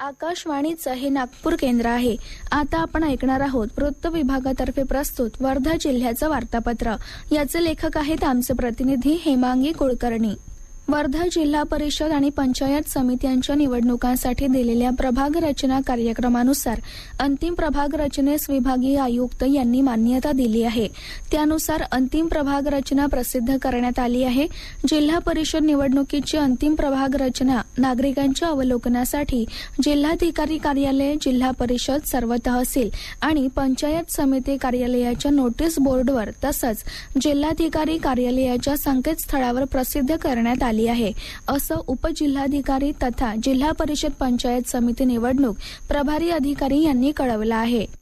आकाशवाणीचं हे नागपूर केंद्र आहे. आता आपण ऐकणार आहोत वृत्त विभागातर्फे प्रस्तुत वर्धा जिल्ह्याचं वार्तापत्र. याचे लेखक आहेत आमचे प्रतिनिधी हेमांगी कुलकर्णी. वर्धा जिल्हा परिषद आणि पंचायत समित्यांच्या निवडणुकांसाठी दिलेल्या प्रभाग रचना कार्यक्रमानुसार अंतिम प्रभाग रचनेस विभागीय आयुक्त यांनी मान्यता दिली आहे. त्यानुसार अंतिम प्रभाग रचना प्रसिद्ध करण्यात आली आहे. जिल्हा परिषद निवडणुकीची अंतिम प्रभाग रचना नागरिकांच्या अवलोकनासाठी जिल्हाधिकारी कार्यालय जिल्हा परिषद सर्व तहसील आणि पंचायत समिती कार्यालयाच्या नोटीस बोर्डवर तसंच जिल्हाधिकारी कार्यालयाच्या संकेतस्थळावर प्रसिद्ध करण्यात आली आहे. असं उपजिल्हाधिकारी तथा जिल्हा परिषद पंचायत समिती निवडणूक प्रभारी अधिकारी यांनी कळवलं आहे.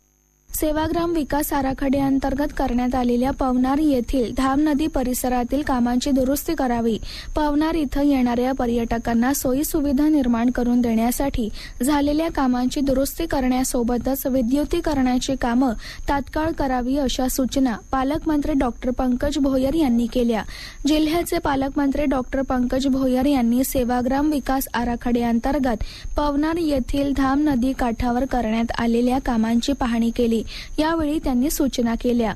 सेवाग्राम विकास आराखड्याअंतर्गत करण्यात आलेल्या पवनार येथील धाम नदी परिसरातील कामांची दुरुस्ती करावी. पवनार इथं येणाऱ्या पर्यटकांना सोयी सुविधा निर्माण करून देण्यासाठी झालेल्या कामांची दुरुस्ती करण्यासोबतच विद्युतीकरणाची कामं तात्काळ करावी अशा सूचना पालकमंत्री डॉक्टर पंकज भोयर यांनी केल्या. जिल्ह्याचे पालकमंत्री डॉक्टर पंकज भोयर यांनी सेवाग्राम विकास आराखड्याअंतर्गत पवनार येथील धाम नदी काठावर करण्यात आलेल्या कामांची पाहणी केली. यावेळी त्यांनी सूचना केल्या.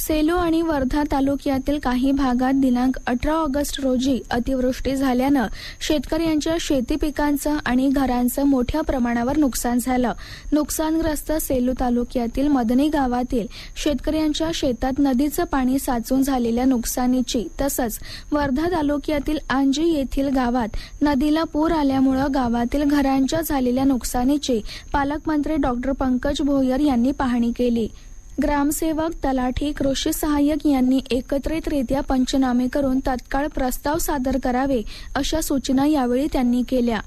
सेलू आणि वर्धा तालुक्यातील काही भागात दिनांक अठरा ऑगस्ट रोजी अतिवृष्टी झाल्यानं शेतकऱ्यांच्या शेती पिकांचं आणि घरांचं मोठ्या प्रमाणावर नुकसान झालं. नुकसानग्रस्त सेलू तालुक्यातील मदनी गावातील शेतकऱ्यांच्या शेतात नदीचं पाणी साचून झालेल्या नुकसानीची तसंच वर्धा तालुक्यातील आंजी येथील गावात नदीला पूर आल्यामुळं गावातील घरांच्या झालेल्या नुकसानीची पालकमंत्री डॉक्टर पंकज भोयर यांनी पाहणी केली. ग्रामसेवक तलाठी कृषी सहाय्यक यांनी एकत्रितरित्या पंचनामे करून तत्काळ प्रस्ताव सादर करावे अशा सूचना यावेळी त्यांनी केल्या.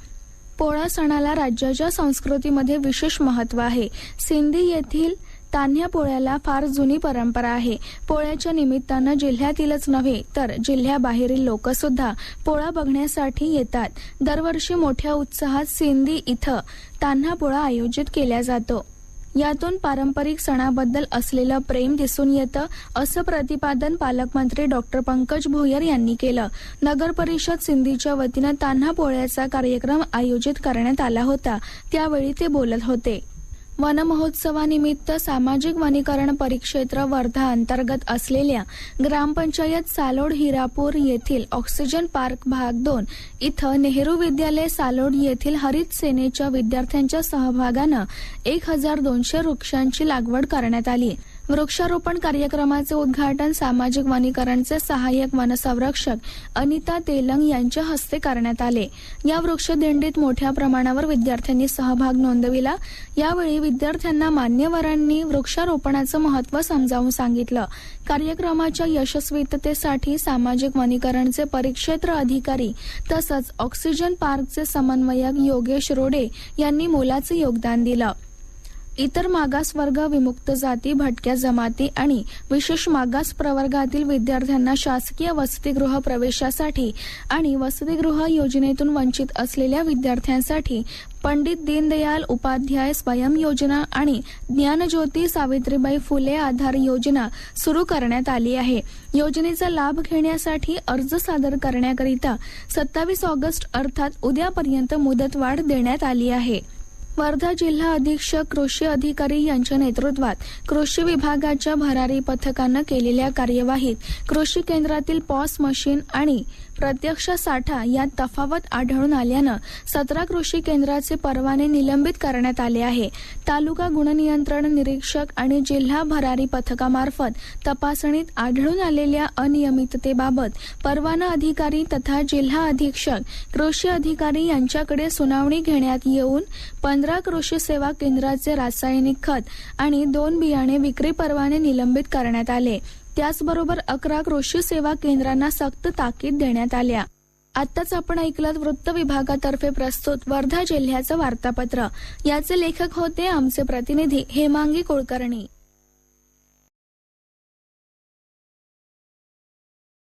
पोळा सणाला राज्याच्या संस्कृतीमध्ये विशेष महत्त्व आहे. सिंधी येथील तान्ह्या पोळ्याला फार जुनी परंपरा आहे. पोळ्याच्या निमित्तानं जिल्ह्यातीलच नव्हे तर जिल्ह्याबाहेरील लोकसुद्धा पोळा बघण्यासाठी येतात. दरवर्षी मोठ्या उत्साहात सिंधी इथं तान्हा पोळा आयोजित केला जातो. यातून पारंपरिक सणाबद्दल असलेलं प्रेम दिसून येतं असं प्रतिपादन पालकमंत्री डॉक्टर पंकज भोयर यांनी केलं. नगर परिषद सिंधीच्या वतीनं तान्हा पोळ्याचा कार्यक्रम आयोजित करण्यात आला होता. त्यावेळी ते बोलत होते. वनमहोत्सवानिमित्त सामाजिक वनीकरण परिक्षेत्र वर्धा अंतर्गत असलेल्या ग्रामपंचायत सालोड हिरापूर येथील ऑक्सिजन पार्क भाग दोन इथं नेहरू विद्यालय सालोड येथील हरित सेनेच्या विद्यार्थ्यांच्या सहभागानं एक हजार दोनशे वृक्षांची लागवड करण्यात आली. वृक्षारोपण कार्यक्रमाचे उद्घाटन सामाजिक वनीकरणचे सहाय्यक वनसंरक्षक अनिता तेलंग यांच्या हस्ते करण्यात आले. या वृक्षदिंडीत मोठ्या प्रमाणावर विद्यार्थ्यांनी सहभाग नोंदविला. यावेळी विद्यार्थ्यांना मान्यवरांनी वृक्षारोपणाचं महत्त्व समजावून सांगितलं. कार्यक्रमाच्या यशस्वीततेसाठी सामाजिक वनीकरणचे परिक्षेत्र अधिकारी तसंच ऑक्सिजन पार्कचे समन्वयक योगेश रोडे यांनी मोलाचं योगदान दिलं. इतर मागासवर्ग विमुक्त जाती भटक्या जमाती आणि विशेष मागास प्रवर्गातील विद्यार्थ्यांना शासकीय वसतिगृह प्रवेशासाठी आणि वसतिगृह योजनेतून वंचित असलेल्या विद्यार्थ्यांसाठी पंडित दीनदयाल उपाध्याय स्वयं योजना आणि ज्ञानज्योती सावित्रीबाई फुले आधार योजना सुरू करण्यात आली आहे. योजनेचा लाभ घेण्यासाठी अर्ज सादर करण्याकरिता सत्तावीस ऑगस्ट अर्थात उद्यापर्यंत मुदतवाढ देण्यात आली आहे. वर्धा जिल्हा अधीक्षक कृषी अधिकारी यांच्या नेतृत्वात कृषी विभागाच्या भरारी पथकानं केलेल्या कार्यवाहीत कृषी केंद्रातील पॉस मशीन आणि प्रत्यक्ष साठा यात तफावत आढळून आल्यानं सतरा कृषी केंद्राचे परवाने निलंबित करण्यात आले आहे. तालुका गुणनियंत्रण निरीक्षक आणि जिल्हा भरारी पथकामार्फत तपासणीत आढळून आलेल्या अनियमिततेबाबत परवाना अधिकारी तथा जिल्हा अधीक्षक कृषी अधिकारी यांच्याकडे सुनावणी घेण्यात येऊन पंधरा कृषी सेवा केंद्राचे रासायनिक खत आणि दोन बियाणे विक्री परवाने निलंबित करण्यात आले. त्याचबरोबर अकरा कृषी सेवा केंद्रांना सक्त ताकीद देण्यात आल्या. आत्ताच आपण ऐकलं वृत्त विभागातर्फे प्रस्तुत वर्धा जिल्ह्याचं वार्तापत्र. याचे लेखक होते आमचे प्रतिनिधी हेमांगी कुलकर्णी.